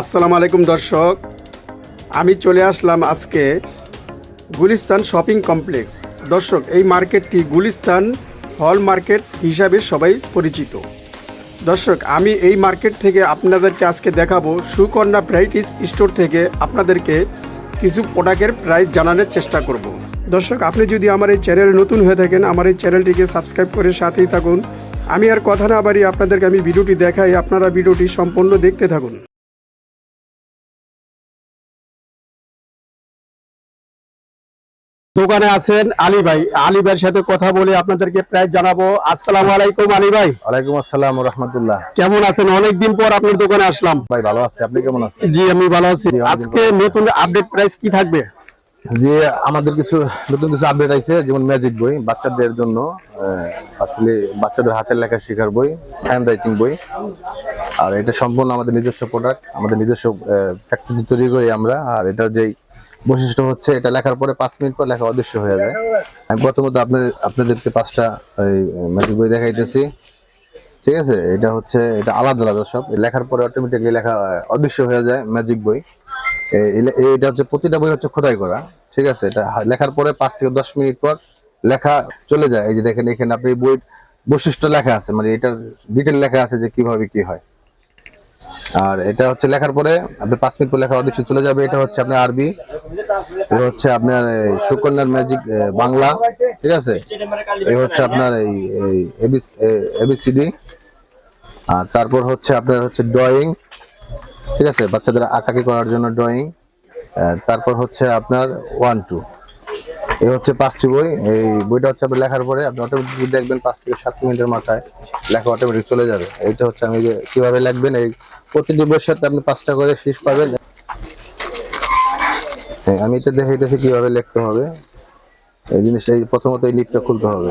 আসসালামু আলাইকুম, দর্শক। আমি চলে আসলাম আজকে গুলিস্তান শপিং কমপ্লেক্স। দর্শক, এই মার্কেটটি গুলিস্তান হল মার্কেট হিসাবে সবাই পরিচিত। দর্শক, আমি এই মার্কেট থেকে আপনাদেরকে আজকে দেখাবো সুকন্যা ভ্যারাইটিস স্টোর থেকে আপনাদেরকে কিছু প্রোডাক্টের প্রাইস জানানোর চেষ্টা করব। দর্শক, আপনি যদি আমার এই চ্যানেলে নতুন হয়ে থাকেন, আমার এই চ্যানেলটিকে সাবস্ক্রাইব করে সাথেই থাকুন। আমি আর কথা না বাড়ি আপনাদেরকে আমি ভিডিওটি দেখাই, আপনারা ভিডিওটি সম্পূর্ণ দেখতে থাকুন। দোকানে আছেন আলী ভাই। আলী ভাইয়ের সাথে কথা বলে আপনাদেরকে প্রাইস জানাব। আসসালামু আলাইকুম আলী ভাই। ওয়ালাইকুম আসসালাম রহমতুল্লাহ। কেমন আছেন? অনেকদিন পর আপনার দোকানে আসলাম। ভাই ভালো আছি। আপনি কেমন আছেন? জি আমি ভালো আছি। আজকে নতুন আপডেট প্রাইস কি থাকবে? যে আমাদের কিছু নতুন কিছু আপডেট আছে যেমন ম্যাজিক বই বাচ্চাদের জন্য আসলে বাচ্চাদের হাতের লেখা শেখার বই হ্যান্ড রাইটিং বই। আর এটা সম্পূর্ণ আমাদের নিজস্ব প্রোডাক্ট আমাদের নিজস্ব ফ্যাক্টরি তৈরি করি আমরা। আর এটা যেই বৈশিষ্ট্য হচ্ছে এটা লেখার পরে পাঁচ মিনিট পর লেখা অদৃশ্য হয়ে যায়। আমি প্রথমত আপনার, আপনাদেরকে পাঁচটা ম্যাজিক বই দেখাইতেছি। ঠিক আছে? এটা হচ্ছে, এটা আলাদা আলাদা সব। লেখার পরে অটোমেটিকলি লেখা অদৃশ্য হয়ে যায় ম্যাজিক বই। এটা হচ্ছে, প্রতিটা বই হচ্ছে খোদাই করা। ঠিক আছে? এটা লেখার পরে পাঁচ থেকে দশ মিনিট পর লেখা চলে যায়। এই যে দেখেন, এখানে আপনি বই, বৈশিষ্ট্য লেখা আছে। মানে এটার ডিটেল লেখা আছে যে কীভাবে কি হয়। আর এটা হচ্ছে লেখার পরে আপনি পাঁচ মিনিট পর লেখা অদৃশ্য চলে যাবে। এটা হচ্ছে আপনার আরবি। এটা হচ্ছে আপনার সুকন্যার ম্যাজিক বাংলা, ঠিক আছে? এই হচ্ছে আপনার এই এবিসিডি। আর তারপর হচ্ছে আপনার হচ্ছে ড্রয়িং ঠিক আছে? বাচ্চাদের আঁকাকি করার জন্য ড্রয়িং তারপর হচ্ছে আপনার ওয়ান টু এই হচ্ছে পাঁচটি বই। এই বইটা হচ্ছে আপনি লেখার পরে আপনি অটোমেটিক দেখবেন পাঁচ থেকে সাত মিনিটের মাথায় লেখা অটোমেটিক চলে যাবে। এইটা হচ্ছে আমি যে কীভাবে লিখবেন, এই প্রতিটি বইয়ের সাথে আপনি পাঁচটা করে শেষ পাবেন। আমি এটা দেখাইতেছি কীভাবে লিখতে হবে। এই জিনিসটা প্রথমত এই লিপটা খুলতে হবে।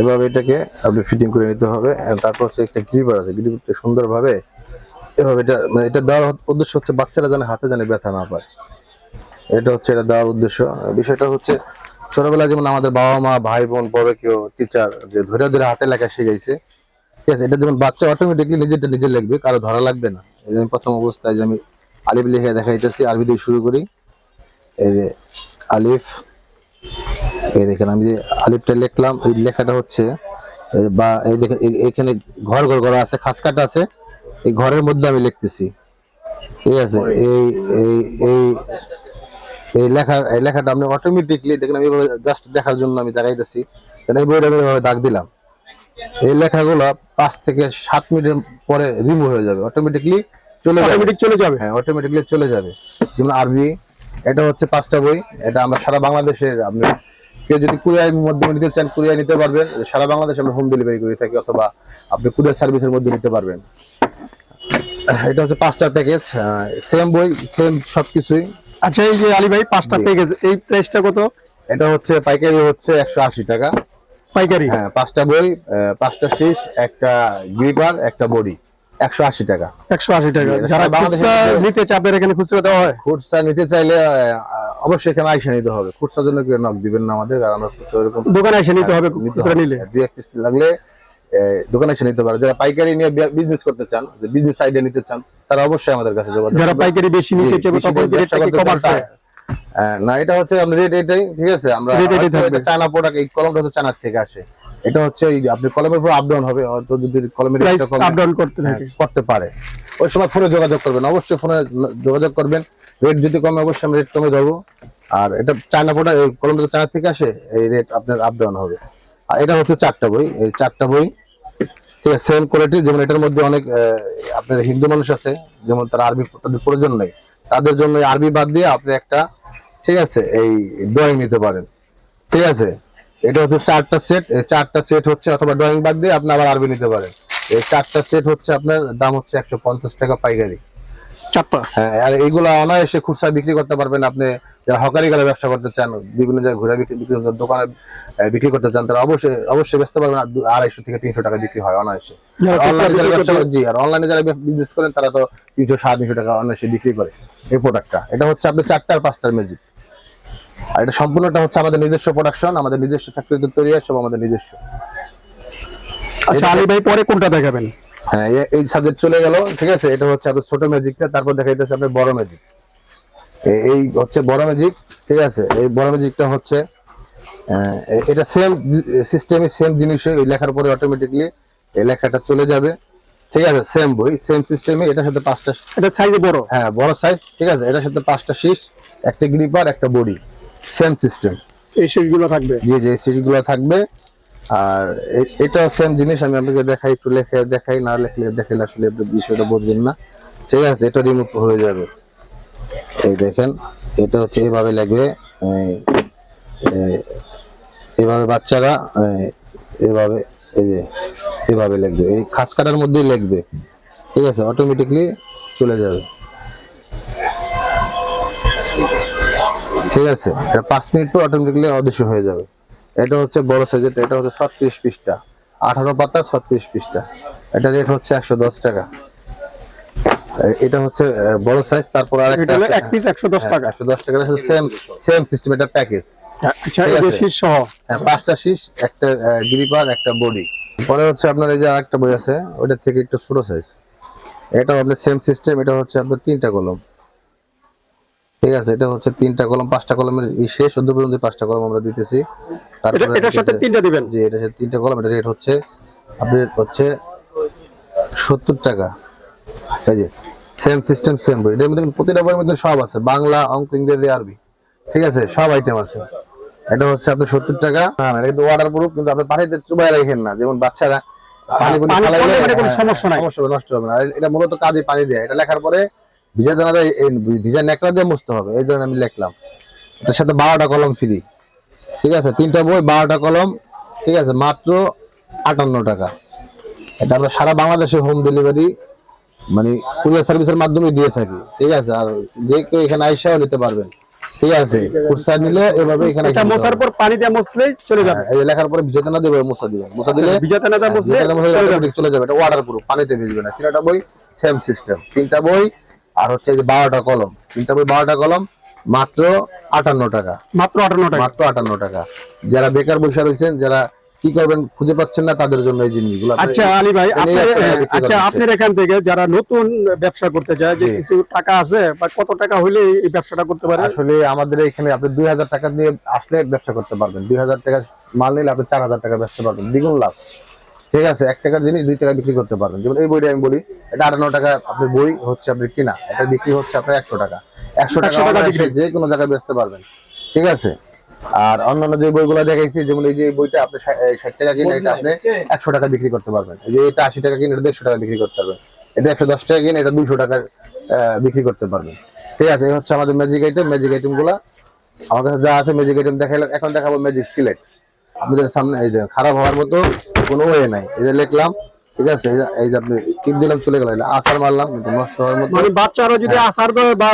এভাবে এটাকে আপনি ফিটিং করে নিতে হবে তারপর হচ্ছে একটা গ্রিপার আছে গ্রিপারটা সুন্দরভাবে এভাবে এটা মানে এটা দেওয়ার উদ্দেশ্য হচ্ছে বাচ্চারা যেন হাতে যেন ব্যথা না পায়। এটা হচ্ছে এটা দেওয়ার উদ্দেশ্য। বিষয়টা হচ্ছে, ছোটবেলায় যেমন আমাদের বাবা মা ভাই বোন বড় কেউ টিচার যে ধরে ধরে হাতে লেখা শিখাইছে ঠিক আছে, এটা যেমন বাচ্চা অটোমেটিকলি নিজেরটা নিজে লিখবে, কারও ধরা লাগবে না। এই যে আমি প্রথম অবস্থায় যে আমি আলিফ লিখে দেখাইতেছি, আরবি দিয়ে শুরু করি। এই যে আলিফ, এই দেখেন আমি যে আলিফটা লিখলাম, এই লেখাটা হচ্ছে বা, এই দেখেন এখানে ঘর ঘর করা আছে, খাস কাটা আছে, এই ঘরের মধ্যে আমি লিখতেছি। ঠিক আছে, এই এই এই এই লেখার এই লেখাটা আপনি অটোমেটিকলি দেখেন, আমি জাস্ট দেখার জন্য আমি দেখাইতেছি এই বইটা আমি দাগ দিলাম। এই লেখাগুলো পাঁচ থেকে সাত মিনিটের পরে রিমুভ হয়ে যাবে অটোমেটিকলি চলে যাবে। অটোমেটিক চলে যাবে। হ্যাঁ অটোমেটিকলি চলে যাবে। যেমন আরবি এটা হচ্ছে পাঁচটা বই এটা আমরা সারা বাংলাদেশের আপনি কেউ যদি কুরিয়ার মাধ্যমে নিতে চান কুরিয়ার নিতে পারবেন। সারা বাংলাদেশে আমরা হোম ডেলিভারি করে থাকি অথবা আপনি কুরিয়ার সার্ভিসের মধ্যে নিতে পারবেন। এটা হচ্ছে পাঁচটা প্যাকেজ সেম বই সেম সবকিছুই। আচ্ছা এই যে আলী ভাই পাঁচটা প্যাকেজ এই প্রাইসটা কত? এটা হচ্ছে পাইকারি হচ্ছে একশো আশি টাকা। পাইকারি? হ্যাঁ পাঁচটা বই পাঁচটা শীষ একটা একটা বডি। একশো আশি টাকা। একশো আশি টাকা। যারা বাংলাদেশে নিতে চায় আপনার এখানে খুচরা দেওয়া হয়? খুচরা নিতে চাইলে অবশ্যই এখানে আইসা নিতে হবে। খুচরার জন্য কেউ নক দিবেন না আমাদের আর আমরা খুচরা এরকম দোকানে নিতে হবে খুচরা নিলে। দুই এক পিস লাগলে দোকানে এসে নিতে পারে। যারা পাইকারি নিয়ে বিজনেস করতে চান বিজনেস আইডিয়া নিতে চান তারা অবশ্যই আমাদের কাছে যোগাযোগ যারা পাইকারি বেশি নিতে বেশি হয় তা- না এটা হচ্ছে রেট এটাই ঠিক আছে? আমরা চায়না প্রোডাক্ট এই কলমটা হচ্ছে চায়নার থেকে আসে। এটা হচ্ছে আপনি কলমের উপর আপ ডাউন হবে হয়তো যদি কলমের প্রাইস রেটটা কমে- আপ ডাউন করতে হ্যাঁ, থাকে। করতে পারে। ওই সময় ফোনে যোগাযোগ করবেন অবশ্যই ফোনে যোগাযোগ করবেন। রেট যদি কমে অবশ্যই আমি রেট কমে ধরবো। আর এটা চায়না প্রোডাক্ট এই কলমটা তো চায়না থেকে আসে এই রেট আপনার আপ ডাউন হবে। আর এটা হচ্ছে চারটা বই এই চারটা বই। ঠিক আছে সেম কোয়ালিটি যেমন এটার মধ্যে অনেক আপনার হিন্দু মানুষ আছে যেমন তার আরবি তাদের প্রয়োজন নেই। তাদের জন্য আরবি বাদ দিয়ে আপনি একটা ঠিক আছে, এই ড্রয়িং নিতে পারেন। ঠিক আছে? এটা হচ্ছে চারটা সেট চারটা সেট হচ্ছে অথবা ড্রয়িং বাদ দিয়ে আপনি আবার আরবি নিতে পারেন। এই চারটা সেট হচ্ছে আপনার, দাম হচ্ছে একশো পঞ্চাশ টাকা পাইকারি। চারটা হ্যাঁ আর এইগুলো অনায়াসে খুচরা বিক্রি করতে পারবেন আপনি। যারা হকারি করে ব্যবসা করতে চান বিভিন্ন জায়গায় ঘুরে বিক্রি বিক্রি দোকানে বিক্রি করতে চান তারা অবশ্যই অবশ্যই ব্যস্ত পারবেন আড়াইশো থেকে তিনশো টাকা বিক্রি হয় অনায়াসে। অনলাইনে যারা ব্যবসা জি আর অনলাইনে যারা বিজনেস করেন তারা তো তিনশো সাড়ে তিনশো টাকা অনায়াসে বিক্রি করে এই প্রোডাক্টটা এটা হচ্ছে আপনার চারটা আর পাঁচটার ম্যাজিক আর এটা সম্পূর্ণটা হচ্ছে আমাদের নিজস্ব প্রোডাকশন আমাদের নিজস্ব ফ্যাক্টরিতে তৈরি হয় সব আমাদের নিজস্ব। আচ্ছা আলী ভাই পরে কোনটা দেখাবেন? হ্যাঁ এই সাবজেক্ট চলে গেল ঠিক আছে? এটা হচ্ছে আপনার ছোট ম্যাজিকটা তারপর দেখাইতেছে আপনার বড় ম্যাজিক এই হচ্ছে বড় ম্যাজিক ঠিক আছে? এই বড় ম্যাজিকটা হচ্ছে এটা সেম সিস্টেমে সেম জিনিসই ওই লেখার পরে অটোমেটিকলি এই লেখাটা চলে যাবে। ঠিক আছে? সেম বই সেম সিস্টেমে এটার সাথে পাঁচটা এটা সাইজে বড়? হ্যাঁ বড় সাইজ ঠিক আছে? এটার সাথে পাঁচটা শীষ একটা গ্রিপার একটা বডি সেম সিস্টেম এই শেষগুলো থাকবে? যে যে সিটগুলো থাকবে। আর এটা সেম জিনিস, আমি আপনাকে দেখাই, একটু লেখে, দেখাই, না লেখলে, দেখাইলে আসলে আপনি বিষয়টা বুঝবেন না। ঠিক আছে, এটা রিমুভ হয়ে যাবে। এই দেখেন, এটা হচ্ছে এভাবে লাগবে এভাবে বাচ্চারা এভাবে, এই যে, এভাবে লাগবে, এই খাস কাটার মধ্যেই লিখবে ঠিক আছে অটোমেটিকলি চলে যাবে। ঠিক আছে, এটা পাঁচ মিনিট পর অটোমেটিকলি অদৃশ্য হয়ে যাবে। এটা হচ্ছে বড় সাইজের এটা হচ্ছে ছত্রিশ পৃষ্ঠা আঠারো পাতা ছত্রিশ পৃষ্ঠা এটা রেট হচ্ছে একশো দশ টাকা। এটা হচ্ছে বড় সাইজ তারপর আর এটা এক পিস একশো দশ টাকা। একশো দশ টাকা সেম সেম সিস্টেম এটা প্যাকেজ আচ্ছা এই যে শীষ সহ। হ্যাঁ, পাঁচটা শীষ একটা গ্রিপার একটা বডি পরে হচ্ছে আপনার এই যে আরেকটা বই আছে ওইটার থেকে একটু ছোট সাইজ এটা আপনার সেম সিস্টেম এটা হচ্ছে আপনার তিনটা কলম। ঠিক আছে এটা হচ্ছে তিনটা কলম পাঁচটা কলমের শেষ অর্ধ পর্যন্ত পাঁচটা কলম আমরা দিতেছি। তারপরে এটার সাথে তিনটা দিবেন? জি এটা হচ্ছে তিনটা কলম এটা রেট হচ্ছে আপনার হচ্ছে সত্তর টাকা। এই যে সেম সিস্টেম সেম বই এটার মধ্যে প্রতিটা বইয়ের মধ্যে সব আছে বাংলা অঙ্ক ইংরেজি আরবি। ঠিক আছে সব আইটেম আছে। এটা হচ্ছে আপনার সত্তর টাকা। হ্যাঁ এটা কিন্তু ওয়াটার প্রুফ কিন্তু আপনি পানিতে চুবাই রাখেন না যেমন বাচ্চারা পানি মানে কোনো হ্যাঁ, সমস্যা নাই। সমস্যা নষ্ট হবে না। এটা মূলত কাজে পানি দেয়। এটা লেখার পরে ভিজা দানা দিয়ে এই ভিজা নেকড়া দিয়ে মুছতে হবে এই জন্য আমি লিখলাম। এটার সাথে বারোটা কলম ফ্রি ঠিক আছে? তিনটা বই বারোটা কলম ঠিক আছে? মাত্র আটান্ন টাকা। এটা আমরা সারা বাংলাদেশে হোম ডেলিভারি মানে কুরিয়ার সার্ভিসের মাধ্যমে দিয়ে থাকি ঠিক আছে? আর যে কেউ এখানে আইসাও নিতে পারবেন ঠিক আছে? কুরসা নিলে এভাবে এখানে এটা হবে। পর পানি দিয়ে মশলেই চলে যাবে। হ্যাঁ, এই লেখার পরে ভিজাতে না দেবে মুছা দিবেন মুছা দিলে ভিজাতে না দেওয়া মশলে ভিজাতে না মুছলে চলে যাবে। এটা ওয়াটার প্রুফ পানিতে ভিজবে না। তিনটা বই সেম সিস্টেম তিনটা বই আর হচ্ছে যে বারোটা কলম। তিনটা বারোটা কলম মাত্র আটান্ন টাকা। মাত্র আটান্ন টাকা। মাত্র আটান্ন টাকা। যারা বেকার বসে রয়েছেন যারা কি করবেন খুঁজে পাচ্ছেন না তাদের জন্য এই জিনিসগুলো। আচ্ছা আলী ভাই আচ্ছা আপনার এখান থেকে যারা নতুন ব্যবসা করতে চায় যে কিছু টাকা আছে বা কত টাকা হইলে এই ব্যবসাটা করতে পারে? আসলে আমাদের এখানে আপনি দুই হাজার টাকা দিয়ে আসলে ব্যবসা করতে পারবেন। দুই হাজার টাকা মাল নিলে আপনি চার হাজার টাকা বেচতে পারবেন দ্বিগুণ লাভ। ঠিক আছে এক টাকার জিনিস দুই টাকা বিক্রি করতে পারবেন। যেমন এই বইটা আমি বলি এটা আটান্ন টাকা আপনার বই হচ্ছে আপনার কিনা এটা বিক্রি হচ্ছে আপনার একশো টাকা। একশো টাকা 100 টাকা অনায়াসে বিক্রি। যে কোনো জায়গায় বেচতে পারবেন ঠিক আছে? আর অন্যান্য যে বইগুলো দেখাইছি যেমন এই যে বইটা আপনি ষাট টাকা কিনে এটা আপনি একশো টাকা বিক্রি করতে পারবেন। এই যে এটা আশি টাকা কিনে এটা দেড়শো টাকা বিক্রি করতে পারবেন। এটা একশো দশ টাকা কিনে এটা দুইশো টাকা বিক্রি করতে পারবেন। ঠিক আছে এই হচ্ছে আমাদের ম্যাজিক আইটেম ম্যাজিক আইটেমগুলা। আমার কাছে যা আছে ম্যাজিক আইটেম দেখাইলাম এখন দেখাবো ম্যাজিক সিলেক্ট আপনাদের সামনে এই যে খারাপ হওয়ার মতো কোনো ওয়ে নাই। এই যে লিখলাম ঠিক আছে এই যে- আপনি টিপ দিলাম চলে গেল। আসার মারলাম কিন্তু নষ্ট হওয়ার মতো। মানে বাচ্চারা যদি হ্যাঁ। আসার দেয় বা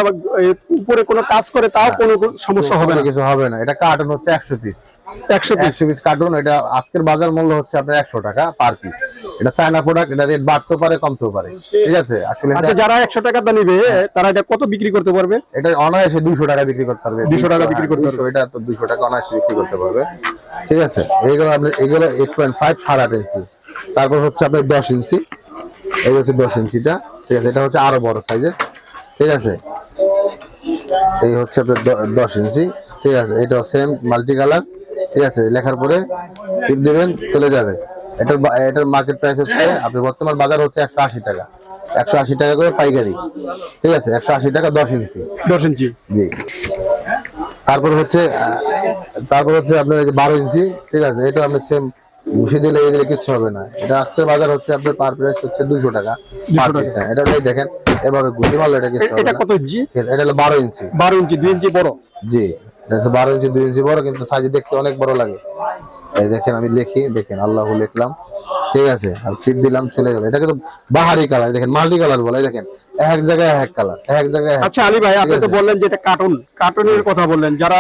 উপরে কোনো কাজ করে তাও কোনো সমস্যা হবে না। কিছু হবে না। এটা কার্টুন হচ্ছে একশো পিস একশো পিস কার্টুন এটা আজকের বাজার মূল্য হচ্ছে আপনার একশো টাকা পার পিস এটা চায়না প্রোডাক্ট এটা রেট বাড়তেও পারে কমতেও পারে। ঠিক আছে? আসলে আচ্ছা যারা একশো টাকা দা নিবে তারা এটা কত বিক্রি করতে পারবে? এটা অনায়াসে দুশো টাকা বিক্রি করতে পারবে। 200 টাকা বিক্রি করতে পারবে। এটা তো দুশো টাকা অনায়াসে বিক্রি করতে পারবে। ঠিক আছে? এইগুলো আপনি এগুলো এইট পয়েন্ট ফাইভ সাড়ে আট ইঞ্চি তারপর হচ্ছে আপনার দশ ইঞ্চি। এই হচ্ছে দশ ইঞ্চিটা। ঠিক আছে এটা হচ্ছে আরও বড় সাইজের ঠিক আছে? এই হচ্ছে আপনার দশ ইঞ্চি। ঠিক আছে এটা সেম মাল্টি কালার ঠিক আছে লেখার পরে টিপ দেবেন চলে যাবে। এটার এটার মার্কেট প্রাইস হচ্ছে আপনি বর্তমান বাজার হচ্ছে একশো আশি টাকা। একশো আশি টাকা করে পাইকারি। ঠিক আছে একশো আশি টাকা দশ ইঞ্চি। দশ ইঞ্চি। জি। তারপর হচ্ছে তারপর হচ্ছে আপনার বারো ইঞ্চি ঠিক আছে এটা আপনি সেম ঘুষি দিলে এই দিলে কিচ্ছু হবে না। এটা আজকের বাজার হচ্ছে আপনার পার প্রাইস হচ্ছে দুশো টাকা হ্যাঁ, এটা দেখেন এভাবে ঘুষি মারলে এটা কিচ্ছু এটা কত ইঞ্চি? এটা হলো বারো ইঞ্চি। বারো ইঞ্চি দুই ইঞ্চি বড়? জি এটা বারো ইঞ্চি দুই ইঞ্চি বড় কিন্তু সাইজে দেখতে অনেক বড় লাগে। এই দেখেন আমি লিখি দেখেন আল্লাহ লিখলাম। ঠিক আছে আর টিপ দিলাম চলে গেল। এটা কিন্তু বাহারি কালার দেখেন মাল্টি কালার বলে দেখেন। এক জায়গায় এক কালার এক জায়গায় আচ্ছা আলী ভাই আপনি তো বললেন যে এটা কার্টুন কার্টুনের কথা বললেন যারা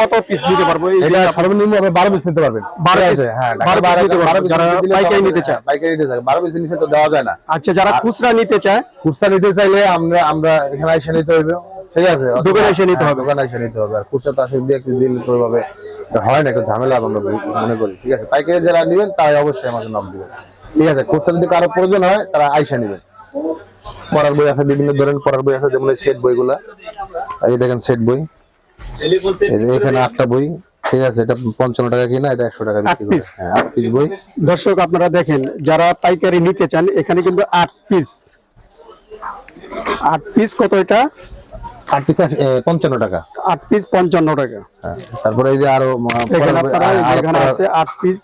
কত পিস নিতে পারব এটা সর্বনিম্ন আপনি বারো পিস নিতে পারবেন। বারো ঠিক piece, আছে, হ্যাঁ বারো বারো piece নিতে পারবেন, piece যারা পাইকারি নিতে চায়। পাইকারি নিতে চায় বারো পিস নিচে তো দেওয়া যায় না। আচ্ছা যারা খুচরা নিতে চায়? খুচরা নিতে চাইলে আমরা আমরা এখানে এসে নিতে হবে ঠিক আছে দোকানে এসে নিতে হ্যাঁ, হবে। দোকানে এসে নিতে হবে। আর খুচরা তো আসলে দিয়ে দিলে তো হয় না একটু ঝামেলা আমরা মনে করি। ঠিক আছে পাইকারি যারা নেবেন তাই অবশ্যই আমাকে নাম দিবেন ঠিক আছে খুচরা যদি কারও প্রয়োজন হয় তারা আইসা নেবেন। পড়ার বই আছে বিভিন্ন ধরনের পড়ার বই আছে যেমন সেট বইগুলা। এই দেখেন সেট বই। এখানে আটটা বই। ঠিক আছে এটা পঞ্চান্ন টাকা কিনা এটা একশো টাকা বিক্রি করে। হ্যাঁ আট পিস বই। দর্শক আপনারা দেখেন যারা পাইকারি নিতে চান এখানে কিন্তু আট পিস আট পিস কত এটা? আট পিস পঞ্চান্ন টাকা। আট পিস পঞ্চান্ন টাকা। হ্যাঁ, তারপরে এই যে আরও এখানে আছে আট পিস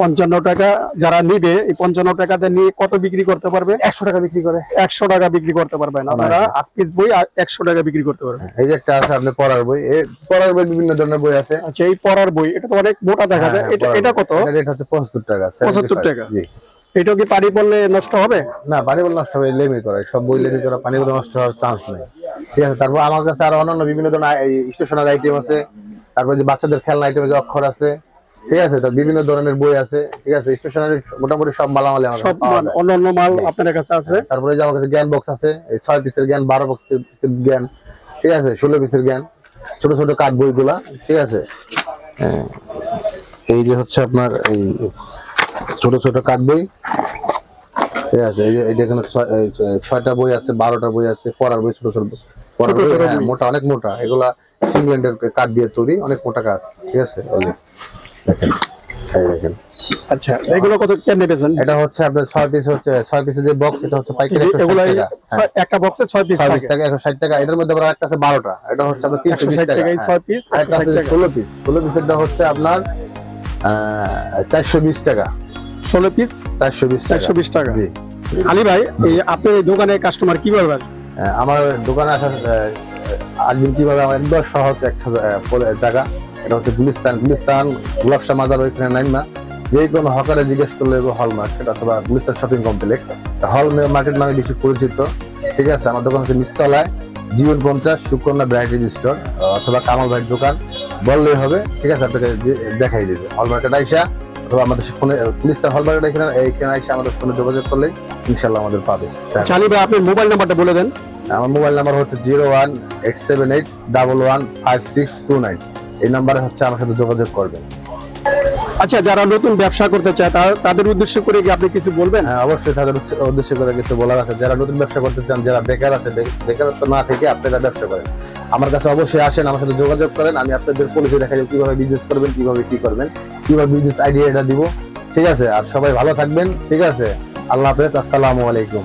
পঞ্চান্ন টাকা। যারা নিবে এই পঞ্চান্ন টাকাতে নিয়ে কত বিক্রি করতে পারবে? একশো টাকা বিক্রি করে। একশো টাকা বিক্রি করতে পারবেন। আপনারা আট পিস বই একশো টাকা বিক্রি করতে পারবেন। এই যে একটা আছে আপনি পড়ার বই। পড়ার বই বিভিন্ন ধরনের বই আছে। আচ্ছা এই পড়ার বই এটা তো অনেক মোটা দেখা যায়। হ্যাঁ, এটা এটা কত? এটা রেট হচ্ছে পঁচাত্তর টাকা 75 75 টাকা। জি। এটা কি পানি পড়লে নষ্ট হবে? না পানি বল নষ্ট হবে লেমি করে। সব বই লেমি করা পানি বল নষ্ট হওয়ার চান্স নেই। ঠিক আছে তারপর আমার কাছে আরও অন্যান্য বিভিন্ন ধরনের স্টেশনারি আইটেম আছে। তারপর যে বাচ্চাদের খেলনা আইটেম যে অক্ষর আছে ঠিক আছে? তো বিভিন্ন ধরনের বই আছে ঠিক আছে? স্টেশনারি মোটামুটি সব মালামালি আমার সব কাছে পাওয়া যায়। অন্য অন্য মাল আপনার কাছে আছে? তারপরে যে আমার কাছে জ্ঞান বক্স আছে এই ছয় পিসের জ্ঞান বারো পিসের জ্ঞান ঠিক আছে? ষোলো পিসের জ্ঞান ছোট ছোট কাঠ বইগুলা ঠিক আছে? হ্যাঁ, এই যে হচ্ছে আপনার এই ছোট ছোট কাঠ বই ঠিক আছে এই যে এখানে ছয়টা বই আছে বারোটা বই আছে পড়ার বই ছোট ছোট পড়ার বই, হ্যাঁ, বই। মোটা অনেক মোটা। এগুলা ইংল্যান্ডের কাঠ দিয়ে তৈরি অনেক মোটা কাঠ ঠিক আছে? দেখেন এই দেখেন। আচ্ছা এগুলো কত কেমনে বেচেন? এটা হচ্ছে আপনার ছয় পিস হচ্ছে ছয় পিসের যে বক্স এটা হচ্ছে পাইকারি এগুলো হ্যাঁ। একটা বক্সে ছয় পিস থাকে। পিস টাকা একশো ষাট টাকা। এটার মধ্যে আবার একটা আছে বারোটা। এটা হচ্ছে আপনার তিনশো একশো বিশ ষাট টাকা। টাকায় ছয় পিস আর একটা পিস ষোলো পিসেরটা হচ্ছে আপনার চারশো বিশ টাকা। ষোলো পিস চারশো বিশ চারশো বিশ টাকা। জি। আলী ভাই এই আপনার এই দোকানে কাস্টমার কীভাবে আসবে? আমার দোকানে আসার একদিন কীভাবে আমার সহজ একটা জায়গা। এটা হচ্ছে গুলিস্তান। গুলিস্তান গুলাবশা মাজার ওইখানে নাইম। যে কোনো হকারে জিজ্ঞেস করলে হল মার্কেট অথবা Gulistan shopping complex hall market নামে বেশি পরিচিত। ঠিক আছে আমার দোকান হচ্ছে নিচতলায়। জীবন পঞ্চাশ সুকন্যা ভ্যারাইটিজ স্টোর অথবা কামাল ভাইয়ের দোকান। বললেই হবে। ঠিক আছে আপনাকে দেখাই দেবে। হল মার্কেট আইসা অথবা আমাদের ফোনে গুলিস্তান এখানে এইখানে আইসা আমাদের ফোনে যোগাযোগ করলেই ইনশাল্লাহ আমাদের পাবে। আচ্ছা, আলী ভাই আপনার মোবাইল নাম্বারটা বলে দেন। আমার মোবাইল নাম্বার হচ্ছে zero one eight seven eight double one five six two nine. এই নাম্বারে হচ্ছে আমার সাথে যোগাযোগ করবেন। আচ্ছা যারা নতুন ব্যবসা করতে চায় তারা- তাদের উদ্দেশ্য করে কি আপনি কিছু বলবেন? হ্যাঁ অবশ্যই তাদের উদ্দেশ্য- করে কিছু বলার আছে। যারা নতুন ব্যবসা করতে চান যারা বেকার আছে বেকারত্ব না থেকে আপনারা ব্যবসা করেন। আমার কাছে অবশ্যই আসেন আমার সাথে যোগাযোগ করেন। আমি আপনাদের পরিচয় দেখা যাবে কীভাবে বিজনেস করবেন কীভাবে কি করবেন। কীভাবে বিজনেস আইডিয়া এটা দিব? ঠিক আছে, আর সবাই ভালো থাকবেন, ঠিক আছে? আল্লাহ হাফেজ, আসসালামু আলাইকুম।